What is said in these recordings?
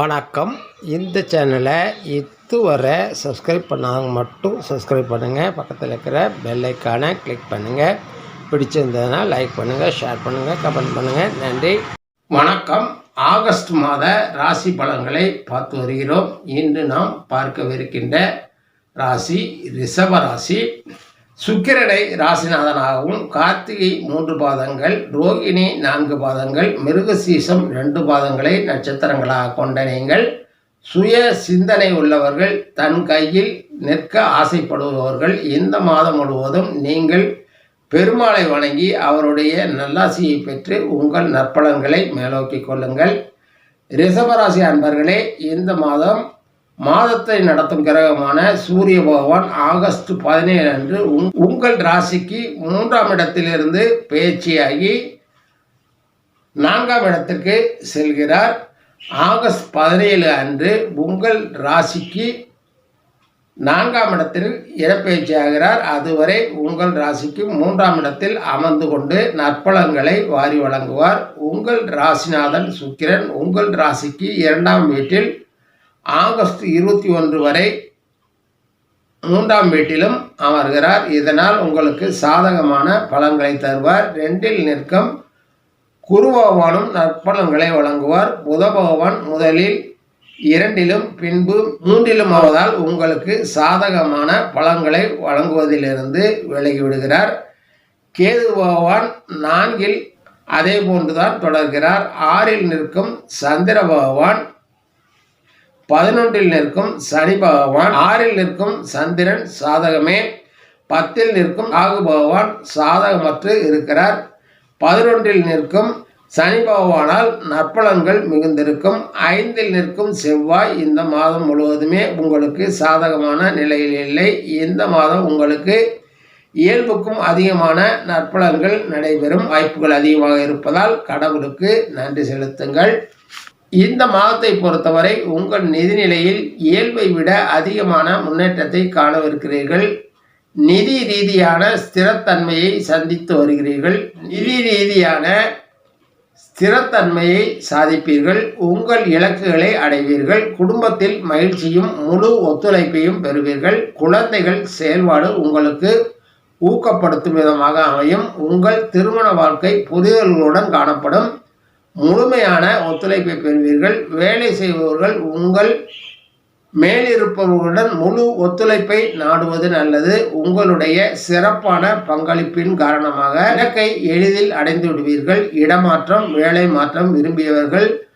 வணக்கம். இந்த சேனலை இதுவரை சப்ஸ்கிரைப் பண்ணாங்க மட்டும் சப்ஸ்கிரைப் பண்ணுங்கள் பக்கத்தில் இருக்கிற பெல் ஐக்கானை கிளிக் பண்ணுங்கள் பிடிச்சிருந்ததுன்னா லைக் பண்ணுங்கள் ஷேர் பண்ணுங்கள் கமெண்ட் பண்ணுங்கள் நன்றி. வணக்கம். ஆகஸ்ட் மாத ராசி பலன்களை பார்த்து வருகிறோம். இன்று நாம் பார்க்கவிருக்கின்ற ராசி ரிஷப ராசி. சுக்கிரனை ராசிநாதனாகவும் கார்த்திகை மூன்று பாதங்கள் ரோகிணி நான்கு பாதங்கள் மிருகசீசம் ரெண்டு பாதங்களை நட்சத்திரங்களாக கொண்ட நீங்கள் சுய சிந்தனை உள்ளவர்கள் தன் கையில் நிற்க ஆசைப்படுபவர்கள் இந்த மாதம் முழுவதும் நீங்கள் பெருமாளை வணங்கி அவருடைய நல்லாசியை பெற்று உங்கள் நற்பலன்களை மேலோக்கிக் கொள்ளுங்கள். ரிஷபராசி அன்பர்களே இந்த மாதம் மாதத்தை நடத்தும் கிரகமான சூரிய பகவான் ஆகஸ்ட் பதினேழு அன்று உங்- உங்கள் ராசிக்கு மூன்றாம் இடத்திலிருந்து பேச்சியாகி நான்காம் இடத்திற்கு செல்கிறார். ஆகஸ்ட் பதினேழு அன்று உங்கள் ராசிக்கு நான்காம் இடத்தில் இடப்பெயர்ச்சியாகிறார். அதுவரை உங்கள் ராசிக்கு மூன்றாம் இடத்தில் அமர்ந்து கொண்டு நற்பலன்களை வாரி வழங்குவார். உங்கள் ராசிநாதன் சுக்கிரன் உங்கள் ராசிக்கு இரண்டாம் வீட்டில் ஆகஸ்ட் இருபத்தி ஒன்று வரை மூன்றாம் வீட்டிலும் அமர்கிறார். இதனால் உங்களுக்கு சாதகமான பலன்களை தருவார். ரெண்டில் நிற்கும் குரு பகவானும் நற்பலன்களை வழங்குவார். புத பகவான் முதலில் இரண்டிலும் பின்பு மூன்றிலும் ஆவதால் உங்களுக்கு சாதகமான பலன்களை வழங்குவதிலிருந்து விலகிவிடுகிறார். கேது பகவான் நான்கில் அதே போன்றுதான் தொடர்கிறார். ஆறில் நிற்கும் சந்திர பகவான் பதினொன்றில் நிற்கும் சனி பகவான் ஆறில் நிற்கும் சந்திரன் சாதகமே பத்தில் நிற்கும் ராகு பகவான் சாதகமற்று இருக்கிறார். பதினொன்றில் நிற்கும் சனி பகவானால் நற்பலன்கள் மிகுந்திருக்கும். ஐந்தில் நிற்கும் செவ்வாய் இந்த மாதம் முழுவதுமே உங்களுக்கு சாதகமான நிலையில் இல்லை. இந்த மாதம் உங்களுக்கு இயல்புக்கும் அதிகமான நற்பலன்கள் நடைபெறும் வாய்ப்புகள் அதிகமாக இருப்பதால் கடவுளுக்கு நன்றி செலுத்துங்கள். இந்த மாதத்தை பொறுத்தவரை உங்கள் நிதிநிலையில் இயல்பை விட அதிகமான முன்னேற்றத்தை காணவிருக்கிறீர்கள். நிதி ரீதியான ஸ்திரத்தன்மையை சந்தித்து வருகிறீர்கள். நிதி ரீதியான ஸ்திரத்தன்மையை சாதிப்பீர்கள். உங்கள் இலக்குகளை அடைவீர்கள். குடும்பத்தில் மகிழ்ச்சியும் முழு ஒத்துழைப்பையும் பெறுவீர்கள். குழந்தைகள் செயல்பாடு உங்களுக்கு ஊக்கப்படுத்தும் விதமாக அமையும். உங்கள் திருமண வாழ்க்கை புரிதல்களுடன் காணப்படும். முழுமையான ஒத்துழைப்பை பெறுவீர்கள். வேலை செய்பவர்கள் உங்கள் மேலிருப்பவர்களுடன் முழு ஒத்துழைப்பை நாடுவது நல்லது. உங்களுடைய சிறப்பான பங்களிப்பின் காரணமாக இலக்கை எளிதில் அடைந்து விடுவீர்கள். இடமாற்றம் வேலை மாற்றம் விரும்பியவர்கள்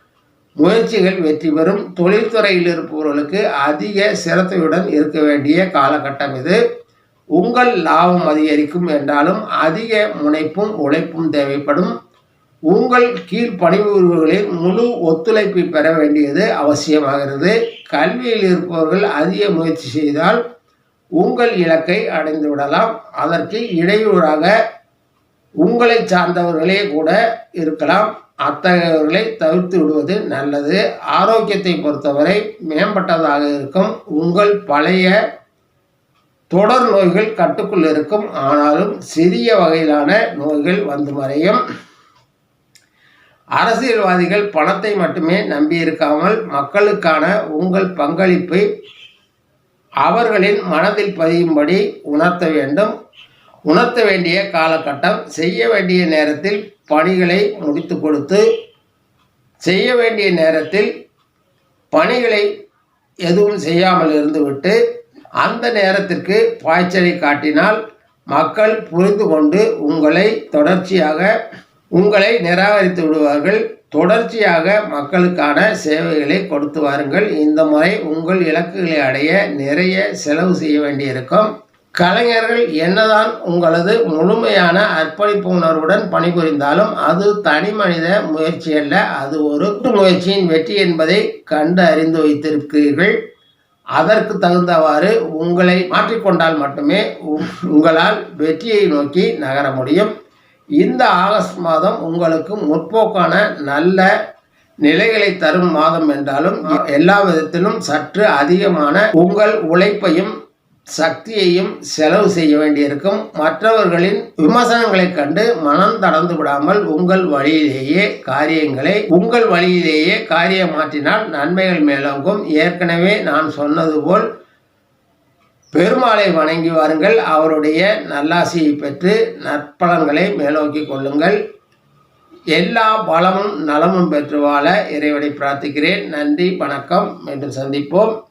முயற்சிகள் வெற்றி பெறும். தொழில்துறையில் இருப்பவர்களுக்கு அதிக சிரத்தையுடன் இருக்க வேண்டிய காலகட்டம் இது. உங்கள் லாபம் அதிகரிக்கும் என்றாலும் அதிக முனைப்பும் உழைப்பும் தேவைப்படும். உங்கள் கீழ் பணிபுரிபவர்களின் முழு ஒத்துழைப்பை பெற வேண்டியது அவசியமாகிறது. கல்வியில் இருப்பவர்கள் அதிக முயற்சி செய்தால் உங்கள் இலக்கை அடைந்து விடலாம். அதற்கு இடையூறாக உங்களை சார்ந்தவர்களே கூட இருக்கலாம். அத்தகையவர்களை தவிர்த்து விடுவது நல்லது. ஆரோக்கியத்தை பொறுத்தவரை மேம்பட்டதாக இருக்கும். உங்கள் பழைய தொடர் நோய்கள் கட்டுக்குள் இருக்கும். ஆனாலும் சிறிய வகையிலான நோய்கள் வந்து மறையும். அரசியல்வாதிகள் பணத்தை மட்டுமே நம்பியிருக்காமல் மக்களுக்கான உங்கள் பங்களிப்பை அவர்களின் மனதில் பதியும்படி உணர்த்த வேண்டும். உணர்த்த வேண்டிய காலகட்டம் செய்ய வேண்டிய நேரத்தில் பணிகளை முடித்து கொடுத்து செய்ய வேண்டிய நேரத்தில் பணிகளை எதுவும் செய்யாமல் இருந்துவிட்டு அந்த நேரத்திற்கு பாய்ச்சலை காட்டினால் மக்கள் புரிந்து கொண்டு உங்களை தொடர்ச்சியாக உங்களை நிராகரித்து விடுவார்கள். தொடர்ச்சியாக மக்களுக்கான சேவைகளை கொடுத்து வாருங்கள். இந்த முறை உங்கள் இலக்குகளை அடைய நிறைய செலவு செய்ய வேண்டியிருக்கும். கலைஞர்கள் என்னதான் உங்களது முழுமையான அர்ப்பணிப்பு உணர்வுடன் பணிபுரிந்தாலும் அது தனி மனித முயற்சி அல்ல. அது ஒரு முயற்சியின் வெற்றி என்பதை கண்டு அறிந்து வைத்திருக்கிறீர்கள். அதற்கு தகுந்தவாறு உங்களை மாற்றிக்கொண்டால் மட்டுமே உ- உங்களால் வெற்றியை நோக்கி நகர முடியும். இந்த ஆகஸ்ட் மாதம் உங்களுக்கு முற்போக்கான நல்ல நிலைகளை தரும் மாதம் என்றாலும் எல்லா விதத்திலும் சற்று அதிகமான உங்கள் உழைப்பையும் சக்தியையும் செலவு செய்ய வேண்டியிருக்கும். மற்றவர்களின் விமர்சனங்களைக் கண்டு மனம் தளர்ந்து விடாமல் உங்கள் வழியிலேயே காரியங்களை உங்கள் வழியிலேயே காரியம் மாற்றினால் நன்மைகள் மேலோங்கும். ஏற்கனவே நான் சொன்னது போல் பெருமாளை வணங்கி வாருங்கள். அவருடைய நல்லாசியை பெற்று நற்பலன்களை மேலோக்கி கொள்ளுங்கள். எல்லா பலமும் நலமும் பெற்று வாழ இறைவனை பிரார்த்திக்கிறேன். நன்றி வணக்கம். மீண்டும் சந்திப்போம்.